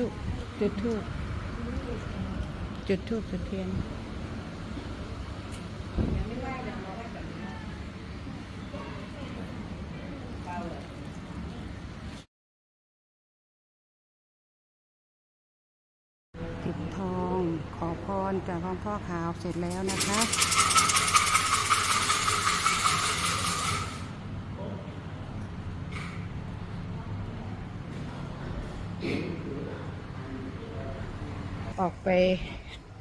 ลูกจุดทูบจุดทูบจุดเทียนปิดทองขอพรจากหลวงพ่อขาวเสร็จแล้วนะคะ ออกไป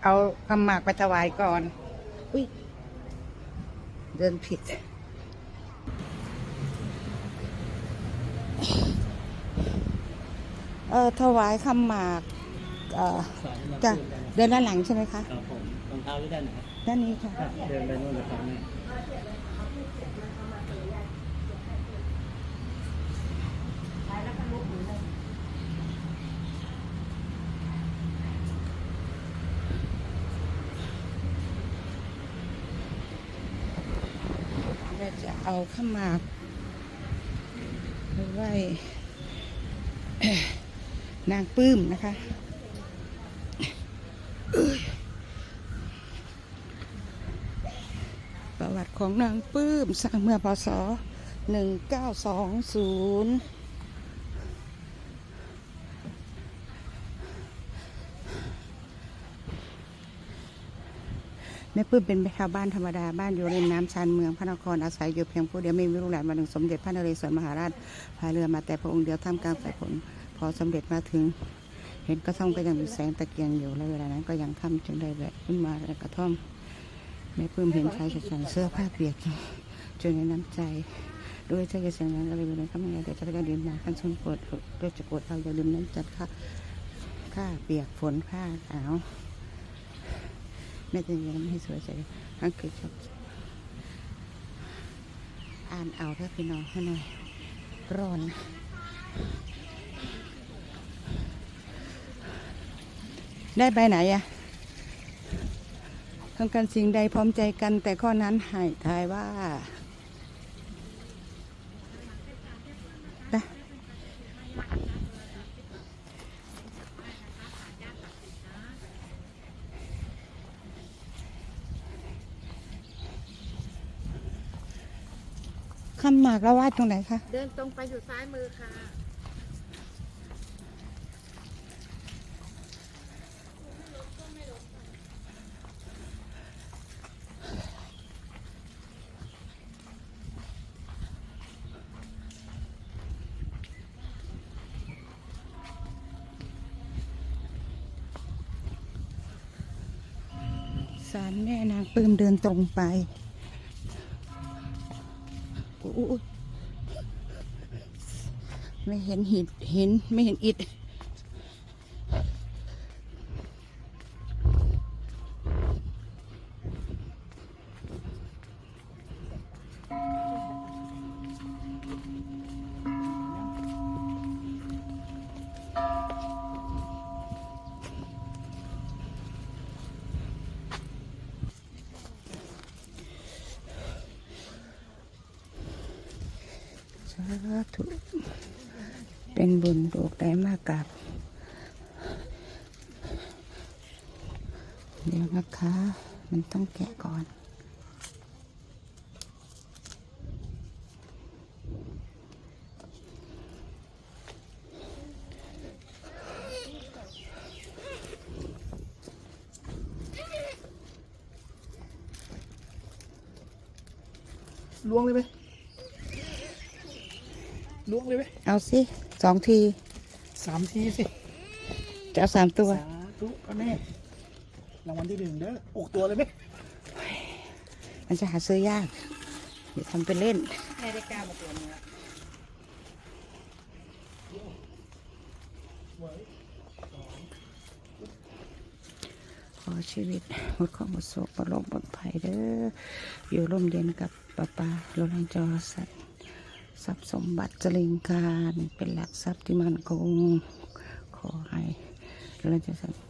เอาคำหมากไปถวายก่อน อุ้ย เดินผิด เออถวายคำหมาก เอ่อจะเดินด้านหลังใช่ไหมคะ ครับผมรองเท้าที่ด้านไหนครับด้านนี้ค่ะ เดินไปโน่นเลยครับ จะเอาข้ามาไปไหว้นางปื้มนะคะประวัติของนางปื้มสร้างเมื่อพศ 1920 ม่ปื้มเป็นชาวบ้านธรรมดาบ้านอยู่ริมน้ำชานเมืองพระนครอาศัยอยู่เพียงผู้เดียวไม่มีลูกหลานมาถึงสมเด็จพระนเรศวรมหาราชพายเรือมาแต่พระองค์เดียวท่ามกลางสายฝนพอสมเด็จมาถึง เห็นกระท่อมก็ยังมีแสงตะเกียงอยู่และเวลานั้นก็ยังค่ำจึงได้แวะขึ้นมาในกระท่อมแม่ปื้มเห็นชายฉันเสื้อผ้าเปียกจนในน้ำใจด้วยใจเสียงนั้นก็เลยไปเลยครับยังไงเดี๋ยวจะไปดื่มน้ำขั้นชนปวดเพื่อจะปวดเราอย่าลืมน้ำจัดค่ะค่าเปียกฝนค่าหนาว ไม่จะยังไม่ให้สวยใจอังคือชอบอ่านเอาถ้าพี่น้องให้หน่อย ร้อน ได้ไปไหนอะทำกันสิ่งใดพร้อมใจกันแต่ข้อนั้นให้ทายว่า คำหมากเราวาดตรงไหนคะ เดินตรงไปอยู่ซ้ายมือค่ะ สารแม่นางปลื้มเดินตรงไปอุ๊ยอุ๊ย ไม่เห็นหินเห็นไม่เห็นอิฐ ธุเป็นบุญดูกได้มากกับเดี๋ยวนะคะ มันต้องแกะก่อน ล้วงเลยไหม ล้วงเลยไหมเอาสิสองทีสามทีสิจะเอาสามตัวสาธุพระแม่รางวัลที่หนึ่งเด้ออกตัวเลยไหมมันจะหาซื้อยากเดี๋ยวทำเป็นเล่นแม่ได้ก้าวมาตัวนึงแล้วขอชีวิตหมดข้อหมดโศกหมดโรคหมดภัยเด้ออยู่ร่มเย็นกับป้าป้าโรลังจอสัตว์ ทรัพย์สมบัติเจริญการเป็นหลักทรัพย์ที่มั่นคงขอให้เราจอสัตว์